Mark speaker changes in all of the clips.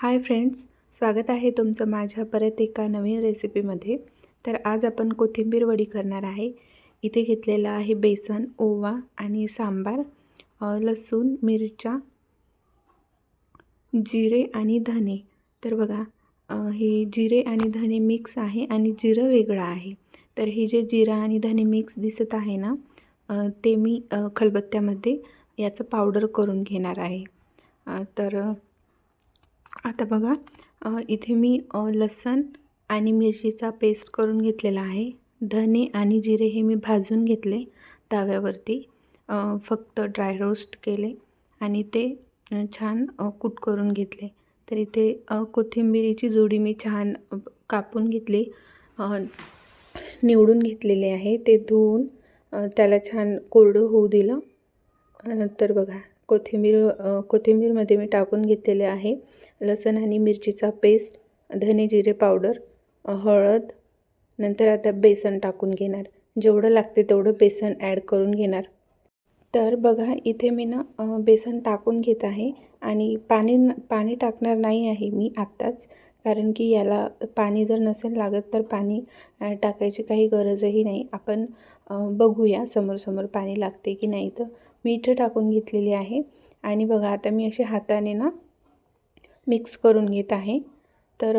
Speaker 1: Hi friends स्वागत आहे तुमचं माझ्या परत एका नवीन रेसिपीमध्ये. तर आज आपण कोथिंबीर वडी करणार आहे. इथे घेतलेलं आहे बेसन ओवा आणि सांबार लसूण मिरच्या जिरे आणि धने. तर बघा हे जिरे आणि धने मिक्स आहे आणि जिरं वेगळं आहे. तर हे जे जिरा आणि धने मिक्स दिसत आहे ना ते मी खलबत्त्यामध्ये याचं पावडर करून घेणार आहे. तर आता बघा इथे मी अ, लसण आणि मिरचीचा पेस्ट करून घेतलेला आहे. धने आणि जिरे हे मी भाजून घेतले तव्यावरती. फक्त ड्राय रोस्ट केले आणि ते छान कूट करून घेतले. तर इथे कोथिंबिरीची जोडी मी छान कापून घेतली. निवडून घेतलेले आहे. ते धुवून त्याला छान कोरडं होऊ दिलं. तर बघा. कोथिंबीर कोथिंबीरमध्ये मी टाकून घेतलेले आहे. लसण आणि मिरचीचा पेस्ट धने जिरे पावडर हळद नंतर आता बेसन टाकून घेणार. जेवढं लागते तेवढं बेसन ॲड करून घेणार. तर बघा इथे मी ना बेसन टाकून घेत आहे आणि पाणी न पाणी टाकणार नाही आहे मी आत्ताच कारण की याला पाणी जर नसेल लागत तर पाणी टाकायची काही गरजही नाही. आपण बघूया समोर समोर पाणी लागते की नाही तर मीठ टाकून घेतलेली आहे. आणि बघा आता मी असे हाताने ना मिक्स करून घेत आहे. तर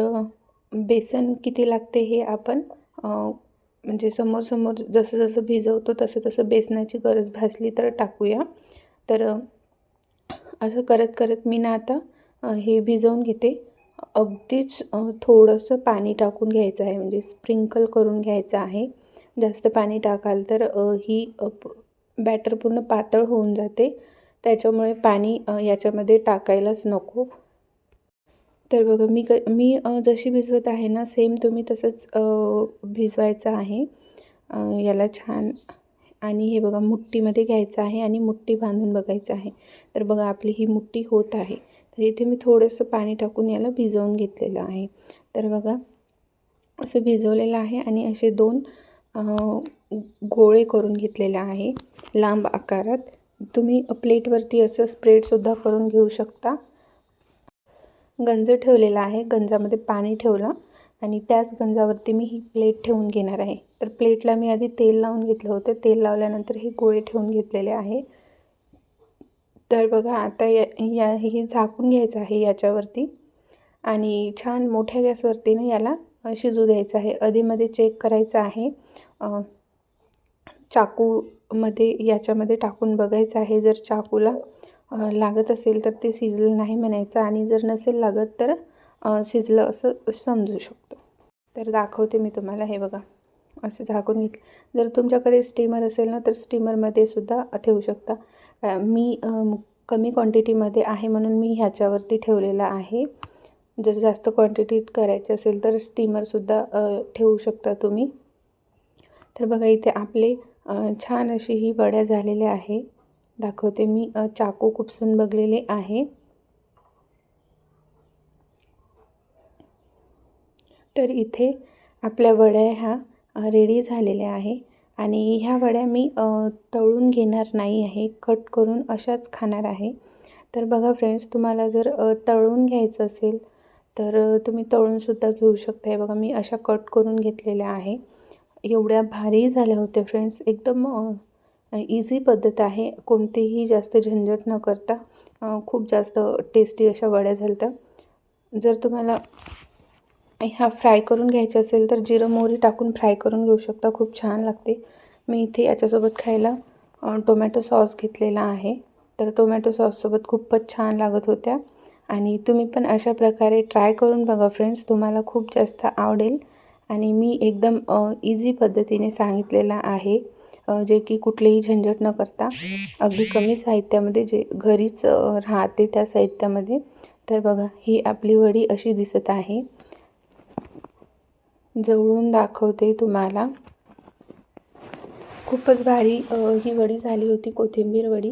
Speaker 1: बेसन किती लागते हे आपण म्हणजे समोर समोर जसं जसं भिजवतो तसं तसं बेसनाची गरज भासली तर टाकूया. तर असं करत करत मी ना आता हे भिजवून घेते. अगदीच थोडंसं पाणी टाकून घ्यायचं आहे. म्हणजे स्प्रिंकल करून घ्यायचं आहे. जास्त पाणी टाकाल तर ही बॅटर पूर्ण पातळ होऊन जाते. त्याच्यामुळे पाणी याच्यामध्ये टाकायलाच नको. तर बघा मी क मी जशी भिजवत आहे ना सेम तुम्ही तसंच भिजवायचं आहे. याला छान आणि हे बघा मुठ्ठीमध्ये घ्यायचं आहे आणि मुठ्ठी बांधून बघायचं आहे. तर बघा आपली ही मुठ्ठी होत आहे. तर इथे मी थोडंसं पाणी टाकून याला भिजवून घेतलेलं आहे. तर बघा असं भिजवलेलं आहे आणि असे दोन गोळे करून घेतलेले आहे लांब आकारात. तुम्ही प्लेटवरती असं स्प्रेडसुद्धा करून घेऊ शकता. गंज ठेवलेला आहे गंजामध्ये पाणी ठेवलं आणि त्याच गंजावरती मी ही प्लेट ठेवून घेणार आहे. तर प्लेटला मी आधी तेल लावून घेतलं होतं. तेल लावल्यानंतर हे गोळे ठेवून घेतलेले आहे. तर बघा आता या या हे झाकून घ्यायचं आहे याच्यावरती. आणि छान मोठ्या गॅसवरती ना याला शिजू द्यायचं आहे. अधेमध्ये चेक करायचं आहे. चाकूमध्ये याच्यामध्ये टाकून बघायचं आहे. जर चाकूला लागत असेल तर ते शिजलं नाही म्हणायचं आणि जर नसेल लागत तर शिजलं असं समजू शकतो. तर दाखवते मी तुम्हाला. हे बघा. असं झाकून घेतलं. जर तुमच्याकडे स्टीमर असेल ना तर स्टीमरमध्ये सुद्धा ठेवू शकता. मी कमी क्वांटिटीमध्ये आहे म्हणून मी ह्याच्यावरती ठेवलेला आहे. जर जास्त क्वांटिटीत करायचे असेल तर स्टीमरसुद्धा ठेवू शकता तुम्ही. तर बघा इथे आपले छान अशी ही वड्या झालेल्या आहे. दाखवते मी. चाकू खुपसून बघलेले आहे. तर इथे आपल्या वड्या ह्या रेडी झालेल्या आहे. आणि ह्या वड्या मी तळून घेणार नाही आहे. कट करून अशाच खाणार आहे. तर बघा फ्रेंड्स तुम्हाला जर तळून घ्यायचं असेल तर तुम्ही तळूनसुद्धा घेऊ शकता. हे बघा मी अशा कट करून घेतलेल्या आहे. एवढ्या भारी झाल्या होत्या फ्रेंड्स. एकदम इझी पद्धत आहे. कोणतीही जास्त झंझट न करता खूप जास्त टेस्टी अशा वड्या झाल्या जर तुम्हाला ह्या फ्राय करून घ्यायच्या असेल तर जिरं मोहरी टाकून फ्राय करून घेऊ शकता. खूप छान लागते. मी इथे याच्यासोबत खायला टोमॅटो सॉस घेतलेला आहे. तर टोमॅटो सॉससोबत खूपच छान लागत होत्या. आणि तुम्ही पण अशा प्रकारे ट्राय करून बघा फ्रेंड्स तुम्हाला खूप जास्त आवडेल. आणि मी एकदम इझी पद्धतीने सांगितलेला आहे. जे की कुठलेही झंझट न करता अगदी कमी साहित्यामध्ये जे घरीच राहते त्या साहित्यामध्ये. तर बघा ही आपली वडी अशी दिसत आहे. जवळून दाखवते तुम्हाला. खूपच भारी ही वडी झाली होती कोथिंबीर वडी.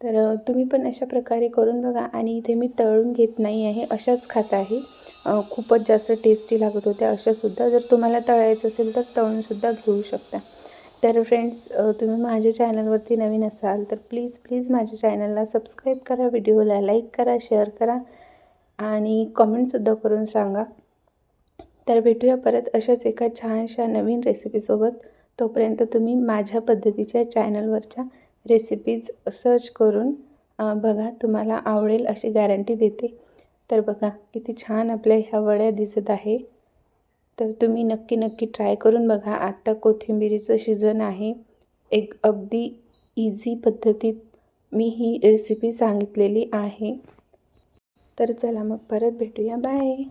Speaker 1: तर तुम्ही पण अशा प्रकारे करून बघा आणि इथे मी तळून घेत नाही आहे अशाच खात आहे. खूपच जास्त टेस्टी लागत होत्या अशासुद्धा जर तुम्हाला तळायचं असेल तर तळूनसुद्धा घेऊ शकता. तर फ्रेंड्स तुम्ही माझ्या चॅनलवरती नवीन असाल तर प्लीज प्लीज माझ्या चॅनलला सबस्क्राईब करा व्हिडिओला लाईक करा शेअर करा आणि कमेंटसुद्धा करून सांगा. तर भेटूया परत अशाच एका छानशा नवीन रेसिपीसोबत तोपर्यंत तुम्ही माझ्या पद्धतीच्या चॅनलवरच्या रेसिपीज सर्च करून बघा तुम्हाला आवडेल अशी गॅरंटी देते. तर बघा किती छान आपल्या ह्या वड्या दिसत आहे. तर तुम्ही नक्की नक्की ट्राय करून बघा. आत्ता कोथिंबिरीचं सीझन आहे. एक अगदी इझी पद्धतीत मी ही रेसिपी सांगितलेली आहे. तर चला मग परत भेटूया. बाय